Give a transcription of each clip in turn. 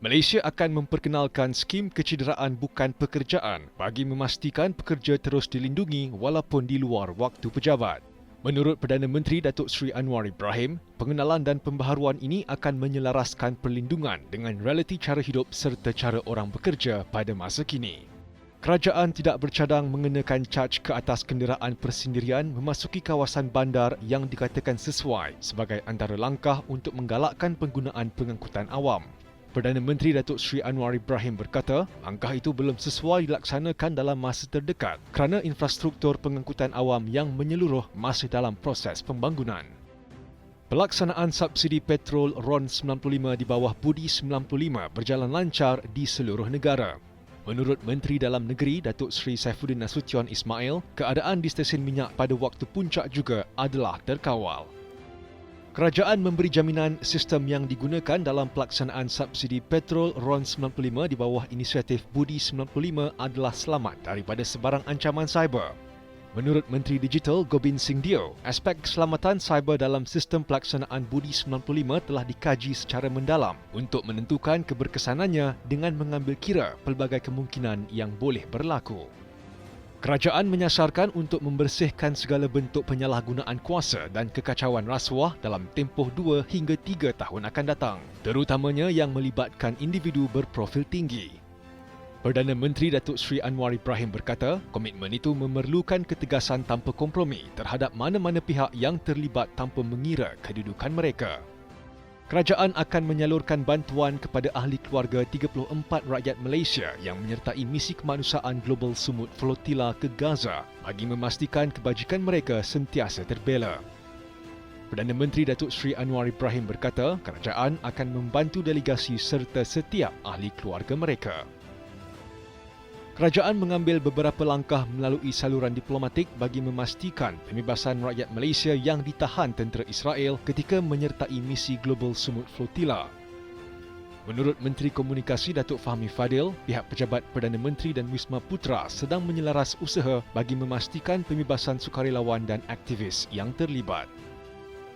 Malaysia akan memperkenalkan skim kecederaan bukan pekerjaan bagi memastikan pekerja terus dilindungi walaupun di luar waktu pejabat. Menurut Perdana Menteri Datuk Seri Anwar Ibrahim, pengenalan dan pembaharuan ini akan menyelaraskan perlindungan dengan realiti cara hidup serta cara orang bekerja pada masa kini. Kerajaan tidak bercadang mengenakan caj ke atas kenderaan persendirian memasuki kawasan bandar yang dikatakan sesuai sebagai antara langkah untuk menggalakkan penggunaan pengangkutan awam. Perdana Menteri Datuk Seri Anwar Ibrahim berkata, langkah itu belum sesuai dilaksanakan dalam masa terdekat kerana infrastruktur pengangkutan awam yang menyeluruh masih dalam proses pembangunan. Pelaksanaan subsidi petrol RON 95 di bawah Budi 95 berjalan lancar di seluruh negara. Menurut Menteri Dalam Negeri Datuk Seri Saifuddin Nasution Ismail, keadaan di stesen minyak pada waktu puncak juga adalah terkawal. Kerajaan memberi jaminan sistem yang digunakan dalam pelaksanaan subsidi petrol RON 95 di bawah inisiatif Budi 95 adalah selamat daripada sebarang ancaman cyber. Menurut Menteri Digital Gobin Singh Dio, aspek keselamatan cyber dalam sistem pelaksanaan Budi 95 telah dikaji secara mendalam untuk menentukan keberkesanannya dengan mengambil kira pelbagai kemungkinan yang boleh berlaku. Kerajaan menyasarkan untuk membersihkan segala bentuk penyalahgunaan kuasa dan kekacauan rasuah dalam tempoh 2 hingga 3 tahun akan datang, terutamanya yang melibatkan individu berprofil tinggi. Perdana Menteri Datuk Seri Anwar Ibrahim berkata, komitmen itu memerlukan ketegasan tanpa kompromi terhadap mana-mana pihak yang terlibat tanpa mengira kedudukan mereka. Kerajaan akan menyalurkan bantuan kepada ahli keluarga 34 rakyat Malaysia yang menyertai misi kemanusiaan Global Sumut Flotilla ke Gaza bagi memastikan kebajikan mereka sentiasa terbela. Perdana Menteri Datuk Seri Anwar Ibrahim berkata, kerajaan akan membantu delegasi serta setiap ahli keluarga mereka. Kerajaan mengambil beberapa langkah melalui saluran diplomatik bagi memastikan pembebasan rakyat Malaysia yang ditahan tentera Israel ketika menyertai misi Global Sumut Flotilla. Menurut Menteri Komunikasi Datuk Fahmi Fadil, pihak pejabat Perdana Menteri dan Wisma Putra sedang menyelaras usaha bagi memastikan pembebasan sukarelawan dan aktivis yang terlibat.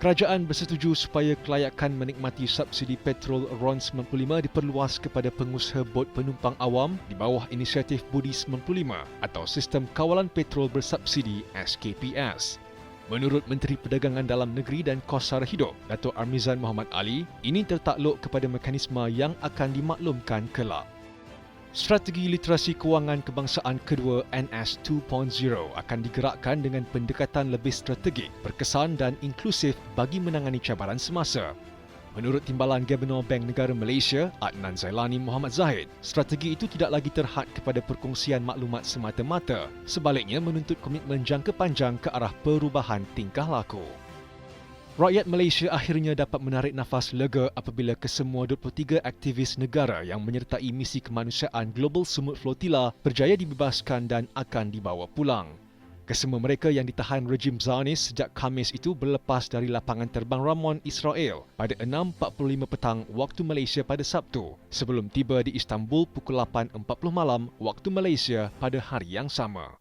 Kerajaan bersetuju supaya kelayakan menikmati subsidi petrol RON 95 diperluas kepada pengusaha bot penumpang awam di bawah inisiatif Budi 95 atau Sistem Kawalan Petrol Bersubsidi SKPS. Menurut Menteri Perdagangan Dalam Negeri dan Kos Sara Hidup, Datuk Armizan Muhammad Ali, ini tertakluk kepada mekanisme yang akan dimaklumkan kelak. Strategi literasi kewangan kebangsaan kedua NS 2.0 akan digerakkan dengan pendekatan lebih strategik, berkesan dan inklusif bagi menangani cabaran semasa. Menurut Timbalan Gubernur Bank Negara Malaysia, Adnan Zailani Muhammad Zahid, strategi itu tidak lagi terhad kepada perkongsian maklumat semata-mata, sebaliknya menuntut komitmen jangka panjang ke arah perubahan tingkah laku. Rakyat Malaysia akhirnya dapat menarik nafas lega apabila kesemua 23 aktivis negara yang menyertai misi kemanusiaan Global Sumut Flotilla berjaya dibebaskan dan akan dibawa pulang. Kesemua mereka yang ditahan rejim Zionis sejak Khamis itu berlepas dari lapangan terbang Ramon Israel pada 6.45 petang waktu Malaysia pada Sabtu sebelum tiba di Istanbul pukul 8.40 malam waktu Malaysia pada hari yang sama.